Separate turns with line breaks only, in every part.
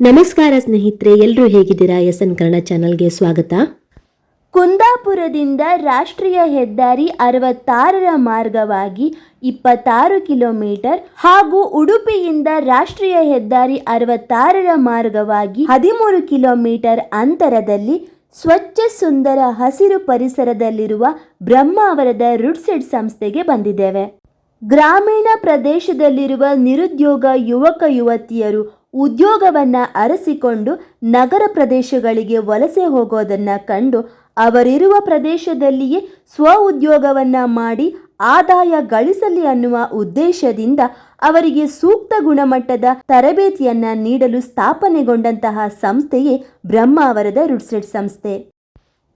ನಮಸ್ಕಾರ ಸ್ನೇಹಿತರೆ ಎಲ್ಲರೂ ಹೇಗಿದ್ದೀರಾ? ಎಸ್ ಎನ್ ಕನ್ನಡ ಚಾನಲ್ಗೆ ಸ್ವಾಗತ.
ಕುಂದಾಪುರದಿಂದ ರಾಷ್ಟ್ರೀಯ ಹೆದ್ದಾರಿ ಅರವತ್ತಾರರ ಮಾರ್ಗವಾಗಿ ಇಪ್ಪತ್ತಾರು ಕಿಲೋಮೀಟರ್ ಹಾಗೂ ಉಡುಪಿಯಿಂದ ರಾಷ್ಟ್ರೀಯ ಹೆದ್ದಾರಿ ಅರವತ್ತಾರರ ಮಾರ್ಗವಾಗಿ ಹದಿಮೂರು ಕಿಲೋಮೀಟರ್ ಅಂತರದಲ್ಲಿ ಸ್ವಚ್ಛ ಸುಂದರ ಹಸಿರು ಪರಿಸರದಲ್ಲಿರುವ ಬ್ರಹ್ಮಾವರದ ರುಡ್ಸೆಡ್ ಸಂಸ್ಥೆಗೆ ಬಂದಿದ್ದೇವೆ. ಗ್ರಾಮೀಣ ಪ್ರದೇಶದಲ್ಲಿರುವ ನಿರುದ್ಯೋಗ ಯುವಕ ಯುವತಿಯರು ಉದ್ಯೋಗವನ್ನ ಅರಸಿಕೊಂಡು ನಗರ ಪ್ರದೇಶಗಳಿಗೆ ವಲಸೆ ಹೋಗೋದನ್ನು ಕಂಡು ಅವರಿರುವ ಪ್ರದೇಶದಲ್ಲಿಯೇ ಸ್ವ ಉದ್ಯೋಗವನ್ನು ಮಾಡಿ ಆದಾಯ ಗಳಿಸಲಿ ಅನ್ನುವ ಉದ್ದೇಶದಿಂದ ಅವರಿಗೆ ಸೂಕ್ತ ಗುಣಮಟ್ಟದ ತರಬೇತಿಯನ್ನು ನೀಡಲು ಸ್ಥಾಪನೆಗೊಂಡಂತಹ ಸಂಸ್ಥೆಯೇ ಬ್ರಹ್ಮಾವರದ ರುಡ್ಸೆಟ್ ಸಂಸ್ಥೆ.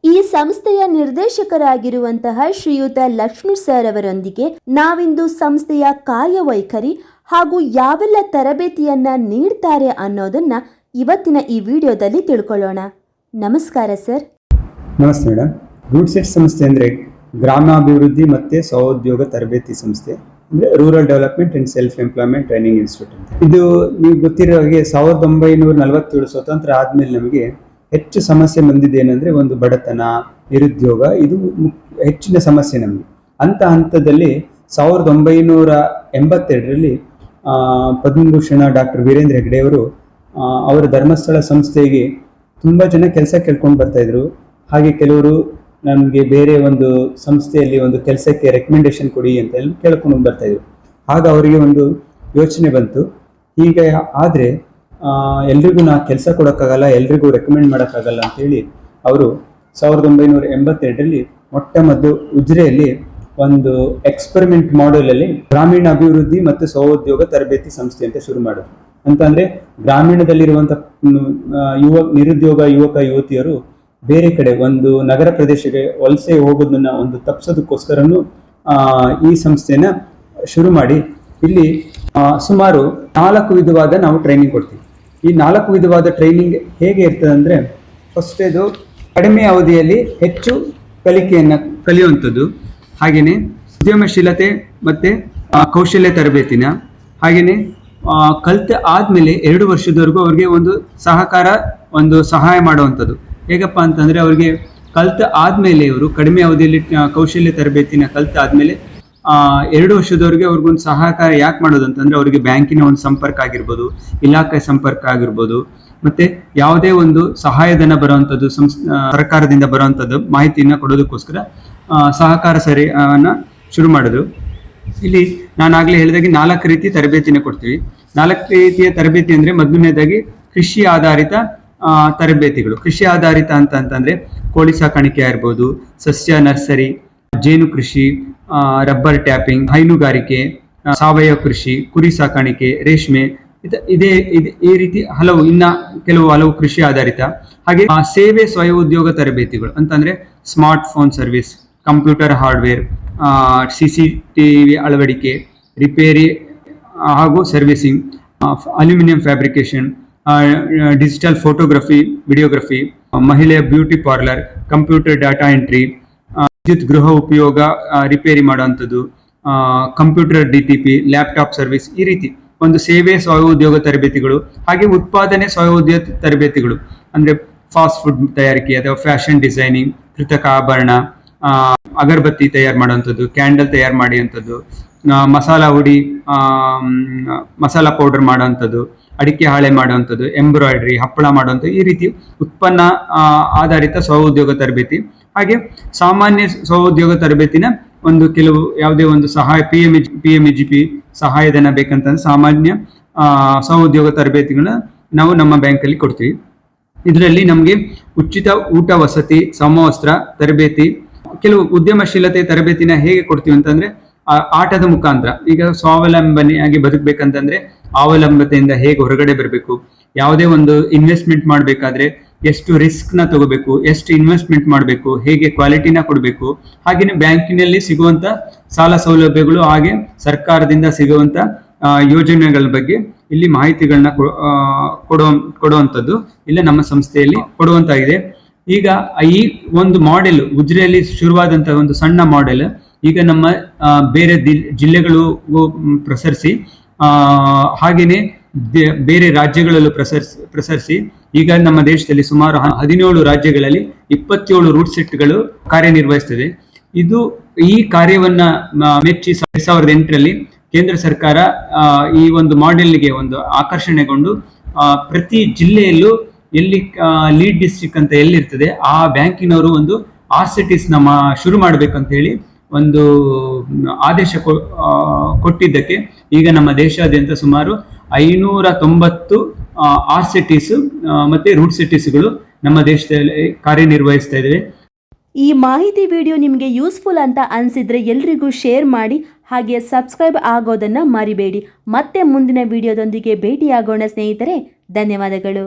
ಈ ಸಂಸ್ಥೆಯ ನಿರ್ದೇಶಕರಾಗಿರುವಂತಹ ಶ್ರೀಯುತ ಲಕ್ಷ್ಮಿ ಸರ್ ಅವರೊಂದಿಗೆ ನಾವಿಂದು ಸಂಸ್ಥೆಯ ಕಾರ್ಯವೈಖರಿ ಹಾಗೂ ಯಾವೆಲ್ಲ ತರಬೇತಿಯನ್ನ ನೀಡ್ತಾರೆ ಅನ್ನೋದನ್ನ ಇವತ್ತಿನ ಈ ವಿಡಿಯೋದಲ್ಲಿ ತಿಳ್ಕೊಳ್ಳೋಣ. ನಮಸ್ಕಾರ ಸರ್.
ನಮಸ್ತೆ ಮೇಡಮ್ ರೂಟ್ ಸೆಟ್ ಸಂಸ್ಥೆ ಅಂದರೆ ಗ್ರಾಮಾಭಿವೃದ್ಧಿ ಮತ್ತು ಸ್ವಉದ್ಯೋಗ ತರಬೇತಿ ಸಂಸ್ಥೆ ಅಂದರೆ rural development and self employment training institute ಇದು ನೀವು ಗೊತ್ತಿರೋ ಹಾಗೆ ಸಾವಿರದ ಒಂಬೈನೂರ ನಲವತ್ತೇಳು ಸ್ವತಂತ್ರ ಆದಮೇಲೆ ನಮಗೆ ಹೆಚ್ಚು ಸಮಸ್ಯೆ ಬಂದಿದೆ ಏನಂದ್ರೆ ಒಂದು ಬಡತನ, ನಿರುದ್ಯೋಗ, ಇದು ಹೆಚ್ಚಿನ ಸಮಸ್ಯೆ ನಮಗೆ. ಅಂತ ಹಂತದಲ್ಲಿ ಸಾವಿರದ ಒಂಬೈನೂರ ಎಂಬತ್ತೆರಡರಲ್ಲಿ ಪದ್ಮಭೂಷಣ ಡಾಕ್ಟರ್ ವೀರೇಂದ್ರ ಹೆಗ್ಡೆಯವರು ಅವರ ಧರ್ಮಸ್ಥಳ ಸಂಸ್ಥೆಗೆ ತುಂಬ ಜನ ಕೆಲಸ ಕೇಳ್ಕೊಂಡು ಬರ್ತಾ ಇದ್ರು. ಹಾಗೆ ಕೆಲವರು ನಮಗೆ ಬೇರೆ ಒಂದು ಸಂಸ್ಥೆಯಲ್ಲಿ ಒಂದು ಕೆಲಸಕ್ಕೆ ರೆಕಮೆಂಡೇಶನ್ ಕೊಡಿ ಅಂತ ಕೇಳ್ಕೊಂಡು ಬರ್ತಾ ಇದ್ರು. ಆಗ ಅವರಿಗೆ ಒಂದು ಯೋಚನೆ ಬಂತು. ಹೀಗೆ ಆದರೆ ಎಲ್ರಿಗೂ ನಾ ಕೆಲಸ ಕೊಡೋಕ್ಕಾಗಲ್ಲ, ಎಲ್ರಿಗೂ ರೆಕಮೆಂಡ್ ಮಾಡೋಕ್ಕಾಗಲ್ಲ ಅಂತೇಳಿ ಅವರು ಸಾವಿರದ ಒಂಬೈನೂರ ಎಂಬತ್ತೆರಡರಲ್ಲಿ ಮೊಟ್ಟ ಮೊದಲು ಉಜ್ರೆಯಲ್ಲಿ ಒಂದು ಎಕ್ಸ್ಪೆರಿಮೆಂಟ್ ಮಾಡೆಲಲ್ಲಿ ಗ್ರಾಮೀಣ ಅಭಿವೃದ್ಧಿ ಮತ್ತು ಸ್ವಉದ್ಯೋಗ ತರಬೇತಿ ಸಂಸ್ಥೆ ಅಂತ ಶುರು ಮಾಡಿದ್ರು. ಅಂತ ಅಂದ್ರೆ ಗ್ರಾಮೀಣದಲ್ಲಿರುವಂಥ ಯುವ, ನಿರುದ್ಯೋಗ ಯುವಕ ಯುವತಿಯರು ಬೇರೆ ಕಡೆ ಒಂದು ನಗರ ಪ್ರದೇಶಕ್ಕೆ ವಲಸೆ ಹೋಗೋದನ್ನ ಒಂದು ತಪ್ಪಿಸೋದಕ್ಕೋಸ್ಕರನು ಈ ಸಂಸ್ಥೆನ ಶುರು ಮಾಡಿ. ಇಲ್ಲಿ ಸುಮಾರು ನಾಲ್ಕು ವಿಧವಾದ ನಾವು ಟ್ರೈನಿಂಗ್ ಕೊಡ್ತೀವಿ. ಈ ನಾಲ್ಕು ವಿಧವಾದ ಟ್ರೈನಿಂಗ್ ಹೇಗೆ ಇರ್ತದೆ ಅಂದರೆ ಫಸ್ಟ್ ಇದು ಕಡಿಮೆ ಅವಧಿಯಲ್ಲಿ ಹೆಚ್ಚು ಕಲಿಕೆಯನ್ನು ಕಲಿಯುವಂಥದ್ದು. ಹಾಗೆಯೇ ಉದ್ಯಮಶೀಲತೆ ಮತ್ತು ಕೌಶಲ್ಯ ತರಬೇತಿನ. ಹಾಗೆಯೇ ಕಲಿತ ಆದ್ಮೇಲೆ ಎರಡು ವರ್ಷದವರೆಗೂ ಅವ್ರಿಗೆ ಒಂದು ಸಹಕಾರ, ಒಂದು ಸಹಾಯ ಮಾಡುವಂಥದ್ದು. ಹೇಗಪ್ಪ ಅಂತಂದರೆ ಅವ್ರಿಗೆ ಕಲಿತ ಆದಮೇಲೆ ಇವರು ಕಡಿಮೆ ಅವಧಿಯಲ್ಲಿ ಕೌಶಲ್ಯ ತರಬೇತಿನ ಕಲಿತ ಆದ್ಮೇಲೆ ಎರಡು ವರ್ಷದವರೆಗೆ ಅವ್ರಿಗೊಂದು ಸಹಕಾರ ಯಾಕೆ ಮಾಡೋದು ಅಂತಂದ್ರೆ ಅವರಿಗೆ ಬ್ಯಾಂಕಿನ ಒಂದು ಸಂಪರ್ಕ ಆಗಿರ್ಬೋದು, ಇಲಾಖೆ ಸಂಪರ್ಕ ಆಗಿರ್ಬೋದು, ಮತ್ತೆ ಯಾವುದೇ ಒಂದು ಸಹಾಯಧನ ಬರುವಂಥದ್ದು, ಸಂಸ್ ಸರ್ಕಾರದಿಂದ ಬರುವಂಥದ್ದು ಮಾಹಿತಿಯನ್ನ ಕೊಡೋದಕ್ಕೋಸ್ಕರ ಸಹಕಾರ ಸರಿ ಶುರು ಮಾಡಿದ್ರು. ಇಲ್ಲಿ ನಾನು ಆಗ್ಲೇ ಹೇಳಿದಾಗೆ ನಾಲ್ಕು ರೀತಿ ತರಬೇತಿನ ಕೊಡ್ತೀವಿ. ನಾಲ್ಕು ರೀತಿಯ ತರಬೇತಿ ಅಂದ್ರೆ ಮೊದಲನೇದಾಗಿ ಕೃಷಿ ಆಧಾರಿತ ತರಬೇತಿಗಳು. ಕೃಷಿ ಆಧಾರಿತ ಅಂತ ಅಂತಂದ್ರೆ ಕೋಳಿ ಸಾಕಾಣಿಕೆ ಆಗಿರ್ಬೋದು, ಸಸ್ಯ, ನರ್ಸರಿ, ಜೇನು ಕೃಷಿ ರಬ್ಬರ್ ಟ್ಯಾಪಿಂಗ್, ಹೈನುಗಾರಿಕೆ ಸಾವಯವ ಕೃಷಿ, ಕುರಿ ಸಾಕಾಣಿಕೆ, ರೇಷ್ಮೆ ಇದ- ಈ ರೀತಿ ಹಲವು, ಇನ್ನ ಕೆಲವು ಹಲವು ಕೃಷಿ ಆಧಾರಿತ. ಹಾಗೆ ಸೇವೆ ಸ್ವಯಂ ಉದ್ಯೋಗ ತರಬೇತಿಗಳು, ಅಂತಂದ್ರೆ smart phone service, computer hardware C C T V ಅಳವಡಿಕೆ, ರಿಪೇರಿ ಹಾಗೂ servicing aluminium fabrication digital photography, videography, ಮಹಿಳೆಯ beauty parlour, computer data entry ವಿದ್ಯುತ್ ಗೃಹ ಉಪಯೋಗ ರಿಪೇರಿ ಮಾಡುವಂಥದ್ದು computer D T P laptop service ಈ ರೀತಿ ಒಂದು ಸೇವೆ ಸ್ವಯಂ ಉದ್ಯೋಗ ತರಬೇತಿಗಳು, ಹಾಗೆ ಉತ್ಪಾದನೆ ಸ್ವಯಂ ಉದ್ಯೋಗ ತರಬೇತಿಗಳು. ಅಂದ್ರೆ ಫಾಸ್ಟ್ ಫುಡ್ ತಯಾರಿಕೆ ಅಥವಾ ಫ್ಯಾಷನ್ ಡಿಸೈನಿಂಗ್ ಕೃತಕ ಆಭರಣ ಅಗರಬತ್ತಿ ತಯಾರು ಮಾಡುವಂಥದ್ದು ಕ್ಯಾಂಡಲ್ ತಯಾರು ಮಾಡುವಂಥದ್ದು ಮಸಾಲ ಹುಡಿ ಮಸಾಲ ಪೌಡರ್ ಮಾಡುವಂಥದ್ದು, ಅಡಿಕೆ ಹಾಳೆ ಮಾಡುವಂಥದ್ದು ಎಂಬ್ರಾಯ್ಡ್ರಿ ಹಪ್ಪಳ ಮಾಡುವಂಥದ್ದು ಈ ರೀತಿ ಉತ್ಪನ್ನ ಆಧಾರಿತ ಸ್ವ ಉದ್ಯೋಗ ತರಬೇತಿ. ಹಾಗೆ ಸಾಮಾನ್ಯ ಸ್ವಉದ್ಯೋಗ ತರಬೇತಿನ ಒಂದು ಕೆಲವು ಯಾವುದೇ ಒಂದು ಸಹಾಯ P M P M G P ಸಹಾಯಧನ ಬೇಕಂತಂದ್ರೆ ಸಾಮಾನ್ಯ ಸ್ವಉದ್ಯೋಗ ತರಬೇತಿಗಳನ್ನ ನಾವು ನಮ್ಮ ಬ್ಯಾಂಕಲ್ಲಿ ಕೊಡ್ತೀವಿ. ಇದರಲ್ಲಿ ನಮಗೆ ಉಚಿತ ಊಟ, ವಸತಿ, ಸಮವಸ್ತ್ರ, ತರಬೇತಿ, ಕೆಲವು ಉದ್ಯಮಶೀಲತೆ ತರಬೇತಿನ ಹೇಗೆ ಕೊಡ್ತೀವಿ ಅಂತಂದ್ರೆ ಆಟದ ಮುಖಾಂತರ. ಈಗ ಸ್ವಾವಲಂಬನೆಯಾಗಿ ಬದುಕಬೇಕಂತಂದ್ರೆ, ಅವಲಂಬತೆಯಿಂದ ಹೇಗೆ ಹೊರಗಡೆ ಬರಬೇಕು, ಯಾವುದೇ ಒಂದು ಇನ್ವೆಸ್ಟ್ಮೆಂಟ್ ಮಾಡಬೇಕಾದ್ರೆ ಎಷ್ಟು ರಿಸ್ಕ್ನ ತಗೋಬೇಕು, ಎಷ್ಟು ಇನ್ವೆಸ್ಟ್ಮೆಂಟ್ ಮಾಡಬೇಕು, ಹೇಗೆ ಕ್ವಾಲಿಟಿನ ಕೊಡಬೇಕು ಹಾಗೆಯೇ ಬ್ಯಾಂಕಿನಲ್ಲಿ ಸಿಗುವಂತ ಸಾಲ ಸೌಲಭ್ಯಗಳು ಹಾಗೆ ಸರ್ಕಾರದಿಂದ ಸಿಗುವಂತ ಯೋಜನೆಗಳ ಬಗ್ಗೆ ಇಲ್ಲಿ ಮಾಹಿತಿಗಳನ್ನ ಕೊಡೋ ಕೊಡುವ ಕೊಡುವಂಥದ್ದು ಇಲ್ಲ ನಮ್ಮ ಸಂಸ್ಥೆಯಲ್ಲಿ ಕೊಡುವಂತಾಗಿದೆ. ಈಗ ಈ ಒಂದು ಮಾಡೆಲ್ ಉಜಿರೆಯಲ್ಲಿ ಶುರುವಾದಂತಹ ಒಂದು ಸಣ್ಣ ಮಾಡೆಲ್ ಈಗ ನಮ್ಮ ಬೇರೆ ಜಿಲ್ಲೆಗಳು ಪ್ರಸರಿಸಿ ದೇ- ಬೇರೆ ರಾಜ್ಯಗಳಲ್ಲೂ ಪ್ರಸರಿಸಿ ಪ್ರಸರಿಸಿ. ಈಗ ನಮ್ಮ ದೇಶದಲ್ಲಿ ಸುಮಾರು ಹದಿನೇಳು ರಾಜ್ಯಗಳಲ್ಲಿ ಇಪ್ಪತ್ತೇಳು ರೂಟ್ ಸೆಟ್ಗಳು ಕಾರ್ಯನಿರ್ವಹಿಸ್ತದೆ. ಇದು ಈ ಕಾರ್ಯವನ್ನ ಮೆಚ್ಚಿ ಎರಡ್ ಸಾವಿರದ ಎಂಟರಲ್ಲಿ ಕೇಂದ್ರ ಸರ್ಕಾರ ಈ ಒಂದು ಮಾಡೆಲ್ಗೆ ಒಂದು ಆಕರ್ಷಣೆಗೊಂಡು ಪ್ರತಿ ಜಿಲ್ಲೆಯಲ್ಲೂ ಎಲ್ಲಿ ಲೀಡ್ ಡಿಸ್ಟ್ರಿಕ್ಟ್ ಅಂತ ಎಲ್ಲಿರ್ತದೆ, ಆ ಬ್ಯಾಂಕಿನವರು ಒಂದು ಆರ್ಸಿಟಿಸ್ನ ಮಾ- ಶುರು ಮಾಡಬೇಕಂತ ಹೇಳಿ ಒಂದು ಆದೇಶ ಕೊಟ್ಟಿದ್ದಕ್ಕೆ ಈಗ ನಮ್ಮ ದೇಶಾದ್ಯಂತ ಸುಮಾರು ಐನೂರ ತೊಂಬತ್ತು ಆರ್ ಸಿಟೀಸ್ ಮತ್ತೆ ರೂಟ್ ಸಿಟೀಸ್ಗಳು ನಮ್ಮ ದೇಶದಲ್ಲಿ ಕಾರ್ಯನಿರ್ವಹಿಸ್ತಾ ಇದ್ದಾವೆ
ಈ ಮಾಹಿತಿ ವಿಡಿಯೋ ನಿಮಗೆ ಯೂಸ್ಫುಲ್ ಅಂತ ಅನಿಸಿದ್ರೆ ಎಲ್ರಿಗೂ ಶೇರ್ ಮಾಡಿ, ಹಾಗೆ ಸಬ್ಸ್ಕ್ರೈಬ್ ಆಗೋದನ್ನು ಮರಿಬೇಡಿ. ಮತ್ತೆ ಮುಂದಿನ ವಿಡಿಯೋದೊಂದಿಗೆ ಭೇಟಿಯಾಗೋಣ ಸ್ನೇಹಿತರೆ, ಧನ್ಯವಾದಗಳು.